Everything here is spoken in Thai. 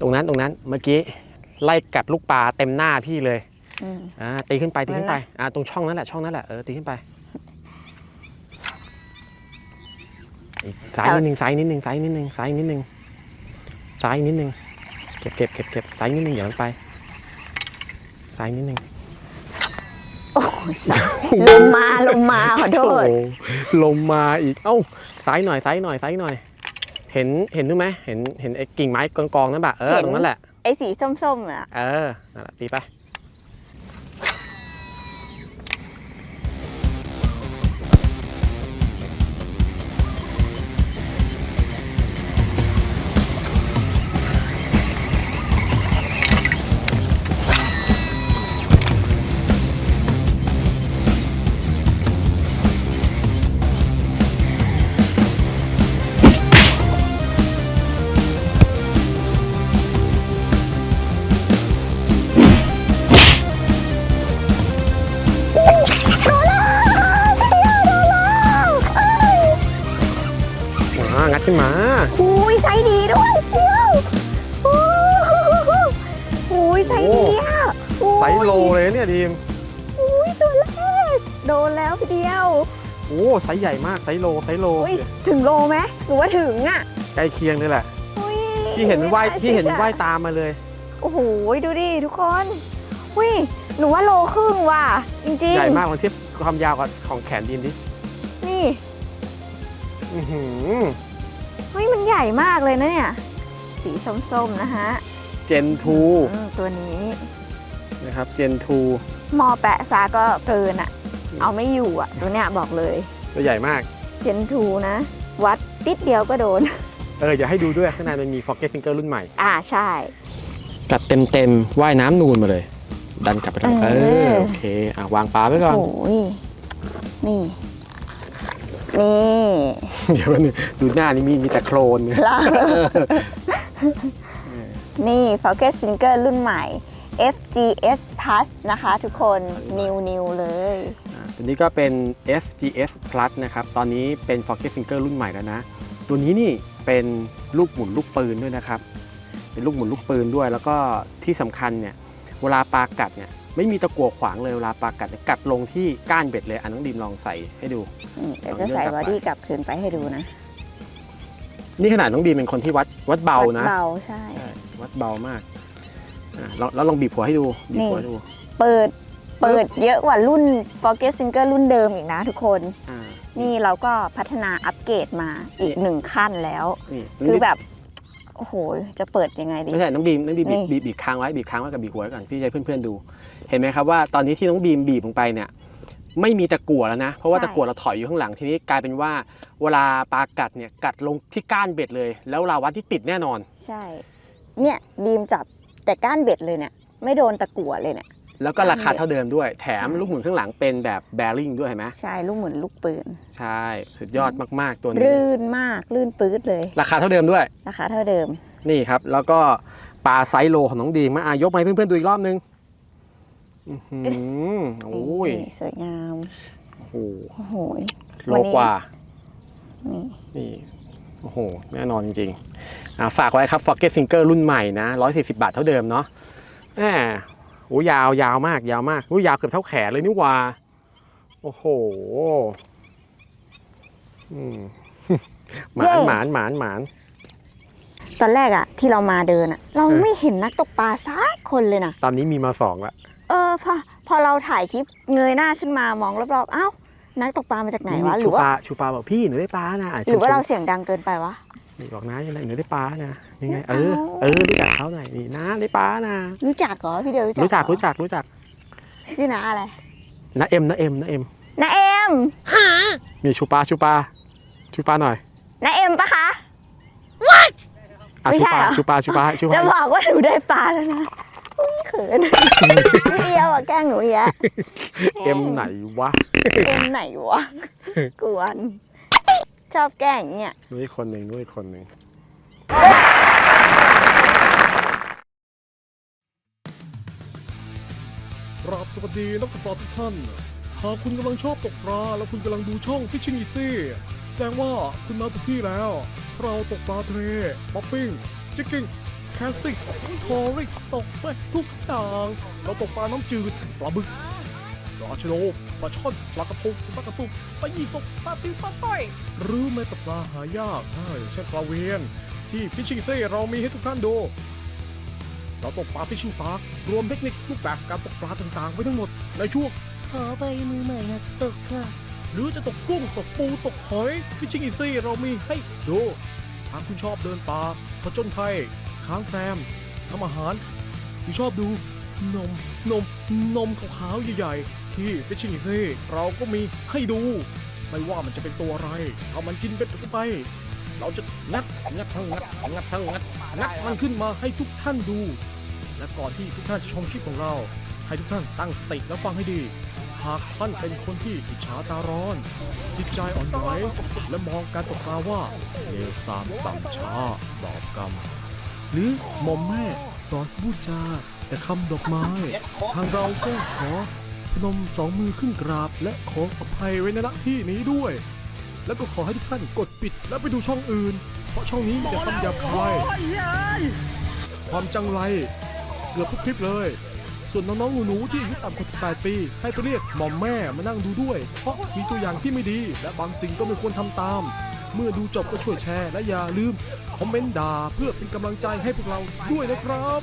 ตรงนั้นตรงนั้นเมื่อกี้ไล่กัดลูกปลาเต็มหน้าพี่เลยอืม อ่าตีขึ้นไปตีขึ้นไปนั่นแหละอ่าตรงช่องนั้นแหละช่องนั้นแหละเออตีขึ้นไปอีกซ้ายนิดนึงซ้ายนิดนึงซ้ายนิดนึงซ้ายนิดนึงซ้ายนิดนึงเก็บเก็บเก็บเก็บซ้ายนิดนึงอย่ามันไปซ้ายนิดนึงโอ้ยสายลมมาลมมาขอโทษ โอ้ลมมาอีกเอ้าซ้ายหน่อยซ้ายหน่อยซ้ายหน่อย เห็นเห็นดูไหมเห็นเห็นไอ้กิ่งไม้กองๆนั่นปะเออเห็นตรงนั้นแหละไอ้สีส้มๆอะ เออนั่นแหละตีไป อ่างัดขึ้นมาหุยไซส์ดีด้วยเดียวโอ้โหหุยไซส์ดีอะอุ้ยไซส์โลเลยเนี่ยทีมหุยตัวแรกโดนแล้วพี่เดียวโอ้ไซส์ใหญ่มากไซส์โลไซส์โลอุ้ยถึงโลไหมหรือว่าถึงอะใกล้เคียงเลยแหละอุ้ยที่เห็นมันว่ายไม่าที่เห็นมันชื่อว่ายตามมาเลยโอ้โหดูดิทุกคนอุ้ยหนูว่าโลครึ่งว่ะจริงๆใหญ่มากลองเทียบความยาวกับของแขนดีมดินี่อื้อหือ เฮ้ยมันใหญ่มากเลยนะเนี่ย สีส้มๆนะฮะเจนทูอืมตัวนี้นะครับเจนทูมอแปะซาก็เกินอะเอาไม่อยู่อะตัวเนี้ยบอกเลย ตัวใหญ่มาก เจนทูนะ วัดติดเดียวก็โดน เอออย่าให้ดูด้วยข้างในมันมี f o c k e t Finger รุ่นใหม่ อ่าใช่ กัดเต็มเต็มๆว่ายน้ำนูนมาเลย ดันกลับไปเลยเอเอออ โอเค อะ วางปลาไว้ก่อน โอ้ยนี่ นี่ เดี๋ยวแป๊บนึงดูหน้านี่มีมีแต่โคลนเนี่ยล่ะ นี่ Focus Finger รุ่นใหม่ FGS Plus นะคะทุกคนนิวนิวๆเลย อ่าตัวนี้ก็เป็น FGS Plus นะครับ ตอนนี้เป็น f o c k e t Finger รุ่นใหม่แล้วนะ ตัวนี้นี่เป็นลูกหมุนลูกปืนด้วยนะครับ เป็นลูกหมุนลูกปืนด้วย แล้วก็ที่สำคัญเนี่ย เวลาปลากัดเนี่ย ไม่มีตะกั่วขวางเลยเวลาปลากัดเนี่ยกัดลงที่ก้านเบ็ดเลยอันน้องดีมลองใส่ให้ดู นี่เดี๋ยวจะใส่บอดี้กลับคืนไปให้ดูนะนี่ขนาดน้องดีมเป็นคนที่วัดวัดเบานะวัดเบาใช่ใช่วัดเบามากอะลองแล้วลองบีบหัวให้ดูบีบหัวให้ดูเปิดเปิดเยอะกว่ารุ่น Focus Finger รุ่นเดิมอีกนะทุกคน อ่านี่เราก็พัฒนาอัปเกรดมาอีกหนึ่งขั้นแล้ว นี่คือแบบ โอ้โห จะเปิดยังไงดี ไม่ใช่น้องบีมน้องบีมบีบนี่บีบบีบค้างไว้บีบค้างไว้กับบีบหัวไว้ก่อนพี่จะให้เพื่อนๆดู เห็นไหมครับว่าตอนนี้ที่น้องบีมบีบลงไปเนี่ยไม่มีตะกั่วแล้วนะ เพราะว่าตะกั่วเราถอยอยู่ข้างหลังทีนี้กลายเป็นว่า เวลาปลากัดเนี่ยกัดลงที่ก้านเบ็ดเลย แล้วเราวัดที่ติดแน่นอน ใช่ เนี่ยดีมจับแต่ก้านเบ็ดเลยเนี่ย ไม่โดนตะกั่วเลยเนี่ย แล้วก็ราคาเท่าเดิมด้วย แถมใช่ลูกหมุนข้างหลังเป็นแบบแบริ่งด้วยเห็นไหมใช่ลูกเหมือนลูกปืน ใช่ สุดยอดมาก ๆ ตัวนี้รื่นมากลื่นปื๊ดเลย ราคาเท่าเดิมด้วย ราคาเท่าเดิม นี่ครับ แล้วก็ปลาไซส์โลของน้องดีมมาอายกมาให้เพื่อนๆดูอีกรอบนึงอื้อหือโอ้ยนี่สวยงามโอ้โหโอ้โหโลวันนี้กว่านี่นี่โอ้โห แน่นอนจริงๆอ่าฝากไว้ครับ f o c k e t Finger รุ่นใหม่นะ 140 บาทเท่าเดิมเนาะแหม โอ้ยาวยาวมากยาวมากโอ้ยยาวเกือบเท่าแขนเลยนี่หว่าโอ้โหอืมหมานหมานหมานหมานตอนแรกอะที่เรามาเดินอะเราเออไม่เห็นนักตกปลาสักคนเลยนะตอนนี้มีมาสองละเออพอพอเราถ่ายคลิปเงยหน้าขึ้นมามองรอบๆเอ้านักตกปลามาจากไหนวะหชูรือว่าปลาชูปลาบอกพี่หนูได้ปลานะะหรือว่าเราชมเสียงดังเกินไปวะๆ นี่บอกนะยังไงหนูได้ปลานะยังไง เออ เอาเออรู้จักเขาหน่อยนี่นะได้ปลานะรู้จักเหรอพี่เดียวรู้จักรู้จักเหอรู้จักรู้จักชื่อน้าอะไรนะเอ็มนะเอ็มนะเอ็มน้าเอ็มมีชูปลาชูปลาชูปลาหน่อยน้าเอ็มปะคะ อะไม่ชูใช่ปลาเหรอ ชูปลาชูปลาชูปจะลาบอกว่าหนูได้ปลาแล้วนะอุ๊ยเขิน พี่เดียวอะแกล้งหนูอีกแล้วเอ็มไหนวะ เอ็มไหนวะกวน ชอบแกล้งอย่างเนี่ยนู้นคนหนึ่งนู้นคนหนึ่งกราบสวัสดีนักตกปลาทุกท่าน หากคุณกำลังชอบตกปลาและคุณกำลังดูช่อง Fishing Easy แสดงว่าคุณมาถูกที่แล้ว เราตกปลาทะเลป๊อปปิ้งจิกกิ้ง แคแคสติ้งทอริกตกไปทุกอย่าง เราตกปลาน้ำจืด ปลาบึกปลาชะโด ปลาช่อนปลากระพงปลากระตุกปลายี่สกปลาติวปลาสร้อยหรือแม้แต่ปลาหายากอ่าอย่างเช่นปลาเวียน ที่ฟิชชิงเซ่เรามีให้ทุกท่านดู เราตกปลาฟิชชิงปาร์รวมเทคนิครูปแบบการตกปลาต่างๆ ไว้ทั้งหมดในช่วงขอใบมือใหม่หัดตกค่ะ หรือจะตกกุ้งตกปูตกหอยฟิชชิงอีซี่เรามีให้ดูหากคุณชอบเดินป่าผจญภัยค้างแรมทำอาหารหรือชอบดูนมนมนมขาวๆใหญ่ๆ ที่ฟิชชิงอีซี่เราก็มีให้ดู ไม่ว่ามันจะเป็นตัวอะไรเอามันกินเป็นเข้าไป เราจะงัดงัดทั้งงัดงัดทั้งงัดงัดมันขึ้นมาให้ทุกท่านดู และก่อนที่ทุกท่านจะชมคลิปของเรา ให้ทุกท่านตั้งสติและฟังให้ดีหากท่านเป็นคนที่อิจฉาตาร้อน จิตใจอ่อนไหวและมองการตกปลาว่าเลวทรามต่ำช้าบาปกรรม หรือหม่อมแม่สอนพูดจาแต่คำดอกไม้ ทางเราก็ขอ นมสองมือขึ้นกราบ และขออภัยไว้ในณที่นี้ด้วย แล้วก็ขอให้ทุกท่านกดปิดและไปดูช่องอื่น เพราะช่องนี้มีแต่คำหยาบคายความจังไรเกือบทุกคลิปเลย ส่วนน้องๆหนูๆที่อายุต่ำกว่า18 ปี ให้ไปเรียกหม่อมแม่มานั่งดูด้วย เพราะมีตัวอย่างที่ไม่ดี และบางสิ่งก็ไม่ควรทำตาม เมื่อดูจบก็ช่วยแชร์และอย่าลืมคอมเมนต์ด่าเพื่อเป็นกำลังใจให้พวกเราด้วยนะครับ